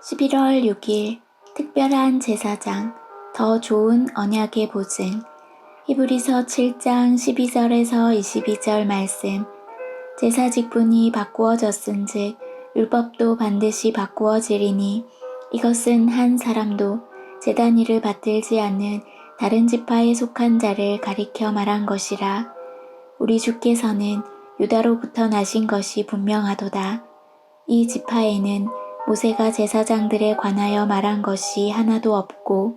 11월 6일 특별한 제사장 더 좋은 언약의 보증. 히브리서 7장 12절에서 22절 말씀. 제사 직분이 바꾸어졌은즉 율법도 반드시 바꾸어지리니 이것은 한 사람도 제단 일을 받들지 않는 다른 지파에 속한 자를 가리켜 말한 것이라. 우리 주께서는 유다로부터 나신 것이 분명하도다. 이 지파에는 모세가 제사장들에 관하여 말한 것이 하나도 없고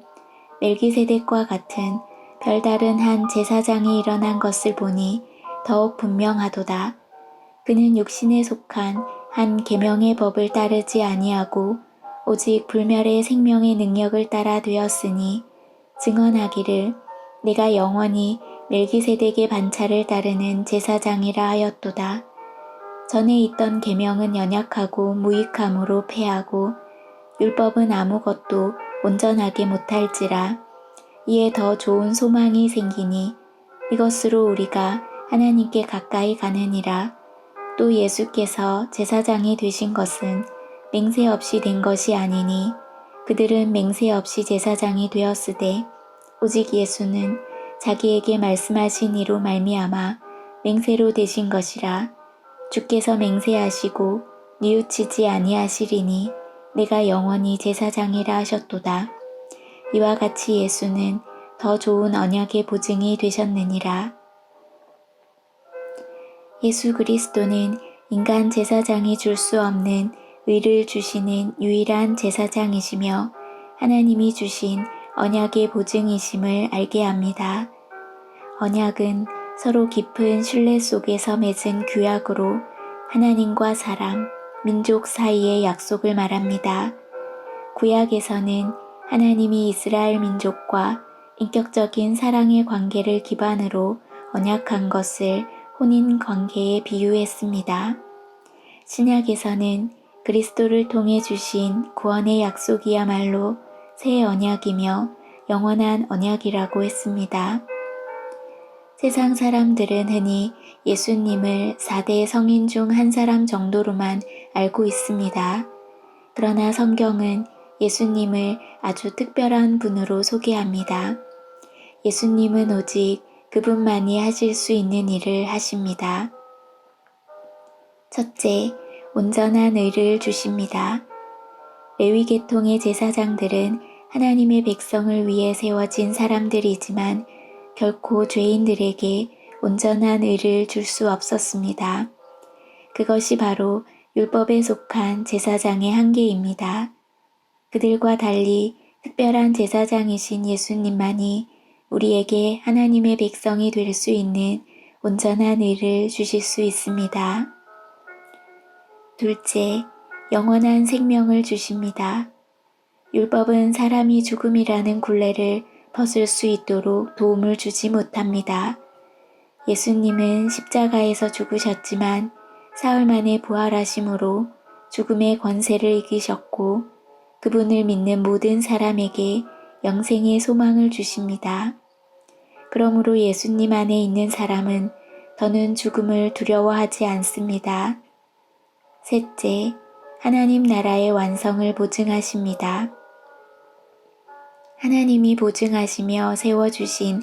멜기세덱과 같은 별다른 한 제사장이 일어난 것을 보니 더욱 분명하도다. 그는 육신에 속한 한 계명의 법을 따르지 아니하고 오직 불멸의 생명의 능력을 따라 되었으니 증언하기를 내가 영원히 멜기세덱의 반차를 따르는 제사장이라 하였도다. 전에 있던 계명은 연약하고 무익함으로 패하고 율법은 아무것도 온전하게 못할지라. 이에 더 좋은 소망이 생기니 이것으로 우리가 하나님께 가까이 가느니라. 또 예수께서 제사장이 되신 것은 맹세 없이 된 것이 아니니 그들은 맹세 없이 제사장이 되었으되 오직 예수는 자기에게 말씀하신 이로 말미암아 맹세로 되신 것이라 주께서 맹세하시고 뉘우치지 아니하시리니 내가 영원히 제사장이라 하셨도다. 이와 같이 예수는 더 좋은 언약의 보증이 되셨느니라. 예수 그리스도는 인간 제사장이 줄 수 없는 의를 주시는 유일한 제사장이시며 하나님이 주신 언약의 보증이심을 알게 합니다. 언약은 서로 깊은 신뢰 속에서 맺은 규약으로 하나님과 사람, 민족 사이의 약속을 말합니다. 구약에서는 하나님이 이스라엘 민족과 인격적인 사랑의 관계를 기반으로 언약한 것을 혼인 관계에 비유했습니다. 신약에서는 그리스도를 통해 주신 구원의 약속이야말로 새 언약이며 영원한 언약이라고 했습니다. 세상 사람들은 흔히 예수님을 4대 성인 중 한 사람 정도로만 알고 있습니다. 그러나 성경은 예수님을 아주 특별한 분으로 소개합니다. 예수님은 오직 그분만이 하실 수 있는 일을 하십니다. 첫째, 온전한 의를 주십니다. 레위 계통의 제사장들은 하나님의 백성을 위해 세워진 사람들이지만 결코 죄인들에게 온전한 의를 줄 수 없었습니다. 그것이 바로 율법에 속한 제사장의 한계입니다. 그들과 달리 특별한 제사장이신 예수님만이 우리에게 하나님의 백성이 될 수 있는 온전한 의를 주실 수 있습니다. 둘째, 영원한 생명을 주십니다. 율법은 사람이 죽음이라는 굴레를 벗을 수 있도록 도움을 주지 못합니다. 예수님은 십자가에서 죽으셨지만 사흘 만에 부활하심으로 죽음의 권세를 이기셨고 그분을 믿는 모든 사람에게 영생의 소망을 주십니다. 그러므로 예수님 안에 있는 사람은 더는 죽음을 두려워하지 않습니다. 셋째, 하나님 나라의 완성을 보증하십니다. 하나님이 보증하시며 세워주신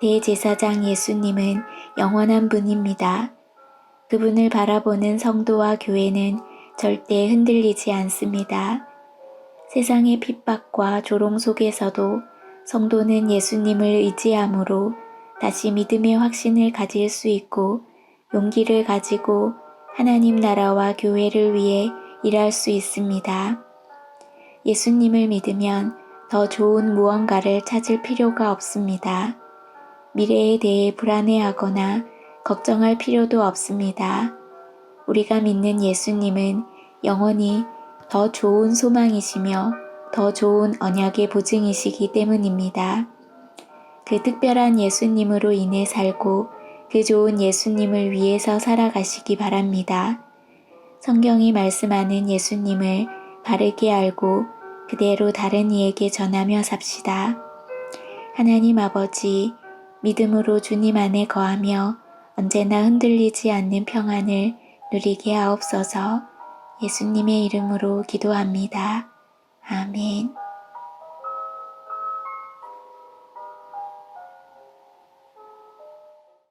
대제사장 예수님은 영원한 분입니다. 그분을 바라보는 성도와 교회는 절대 흔들리지 않습니다. 세상의 핍박과 조롱 속에서도 성도는 예수님을 의지함으로 다시 믿음의 확신을 가질 수 있고 용기를 가지고 하나님 나라와 교회를 위해 일할 수 있습니다. 예수님을 믿으면 더 좋은 무언가를 찾을 필요가 없습니다. 미래에 대해 불안해하거나 걱정할 필요도 없습니다. 우리가 믿는 예수님은 영원히 더 좋은 소망이시며 더 좋은 언약의 보증이시기 때문입니다. 그 특별한 예수님으로 인해 살고 그 좋은 예수님을 위해서 살아가시기 바랍니다. 성경이 말씀하는 예수님을 바르게 알고 그대로 다른 이에게 전하며 삽시다. 하나님 아버지, 믿음으로 주님 안에 거하며 언제나 흔들리지 않는 평안을 누리게 하옵소서 예수님의 이름으로 기도합니다. 아멘.